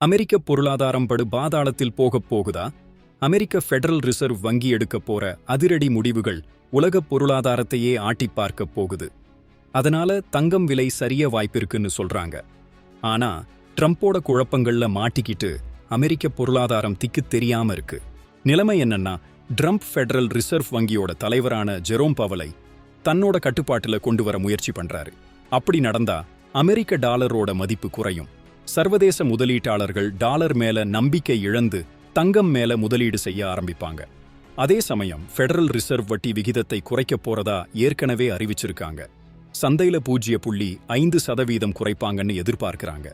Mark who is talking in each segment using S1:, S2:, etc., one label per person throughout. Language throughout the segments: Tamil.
S1: அமெரிக்க பொருளாதாரம் படு பாதாளத்தில் போகப் போகுதா? அமெரிக்க ஃபெடரல் ரிசர்வ் வங்கி எடுக்கப் போற அதிரடி முடிவுகள் உலகப் பொருளாதாரத்தையே ஆட்டிப் பார்க்கப் போகுது. அதனால தங்கம் விலை சரிய வாய்ப்பிருக்குன்னு சொல்றாங்க. ஆனா ட்ரம்ப்போட குழப்பங்கள்ல மாட்டிக்கிட்டு அமெரிக்க பொருளாதாரம் திக்கு தெரியாம இருக்கு. நிலைமை என்னன்னா ட்ரம்ப் ஃபெடரல் ரிசர்வ் வங்கியோட தலைவரான ஜெரோம் பவலை தன்னோட கட்டுப்பாட்டுல கொண்டு வர முயற்சி பண்றாரு. அப்படி நடந்தா அமெரிக்க டாலரோட மதிப்பு குறையும். சர்வதேச முதலீட்டாளர்கள் டாலர் மேல நம்பிக்கை இழந்து தங்கம் மேல முதலீடு செய்ய ஆரம்பிப்பாங்க. அதே சமயம் ஃபெடரல் ரிசர்வ் வட்டி விகிதத்தை குறைக்கப் போறதா ஏற்கனவே அறிவிச்சிருக்காங்க. சந்தையில பூஜ்ய புள்ளி ஐந்து சதவீதம் குறைப்பாங்கன்னு எதிர்பார்க்கிறாங்க.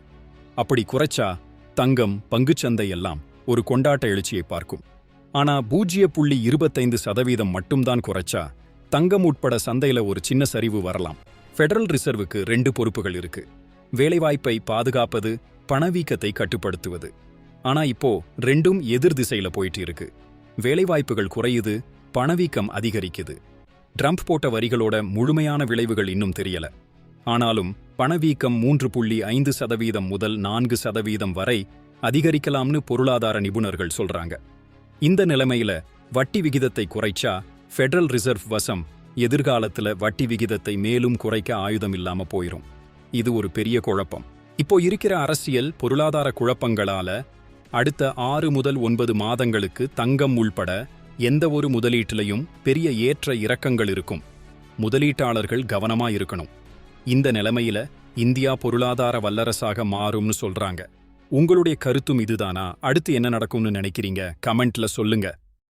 S1: அப்படி குறைச்சா தங்கம் பங்குச்சந்தை எல்லாம் ஒரு கொண்டாட்ட எழுச்சியை பார்க்கும். ஆனா பூஜ்ய புள்ளி இருபத்தைந்து சதவீதம் மட்டும்தான் குறைச்சா தங்கம் உட்பட சந்தையில ஒரு சின்ன சரிவு வரலாம். ஃபெடரல் ரிசர்வுக்கு ரெண்டு பொறுப்புகள் இருக்கு. வேலைவாய்ப்பை பாதுகாப்பது பணவீக்கத்தை கட்டுப்படுத்துவது. ஆனா இப்போ ரெண்டும் எதிர் திசையில போயிட்டு இருக்கு. வேலைவாய்ப்புகள் குறையுது பணவீக்கம் அதிகரிக்குது. ட்ரம்ப் போட்ட வரிகளோட முழுமையான விளைவுகள் இன்னும் தெரியல. ஆனாலும் பணவீக்கம் மூன்று புள்ளி ஐந்து சதவீதம் முதல் நான்கு சதவீதம் வரை அதிகரிக்கலாம்னு பொருளாதார நிபுணர்கள் சொல்றாங்க. இந்த நிலைமையில வட்டி விகிதத்தை குறைச்சா ஃபெடரல் ரிசர்வ் வசம் எதிர்காலத்துல வட்டி விகிதத்தை மேலும் குறைக்க ஆயுதம் இல்லாம போயிரும். இது ஒரு பெரிய குழப்பம். இப்போ இருக்கிற அரசியல் பொருளாதார குழப்பங்களால அடுத்த ஆறு முதல் ஒன்பது மாதங்களுக்கு தங்கம் உள்பட எந்த ஒரு முதலீட்டிலையும் பெரிய ஏற்ற இறக்கங்கள் இருக்கும். முதலீட்டாளர்கள் கவனமா இருக்கணும். இந்த நிலைமையில இந்தியா பொருளாதார வல்லரசாக மாறும்னு சொல்றாங்க. உங்களுடைய கருத்தும் இதுதானா? அடுத்து என்ன நடக்கும்னு நினைக்கிறீங்க? கமெண்ட்ல சொல்லுங்க.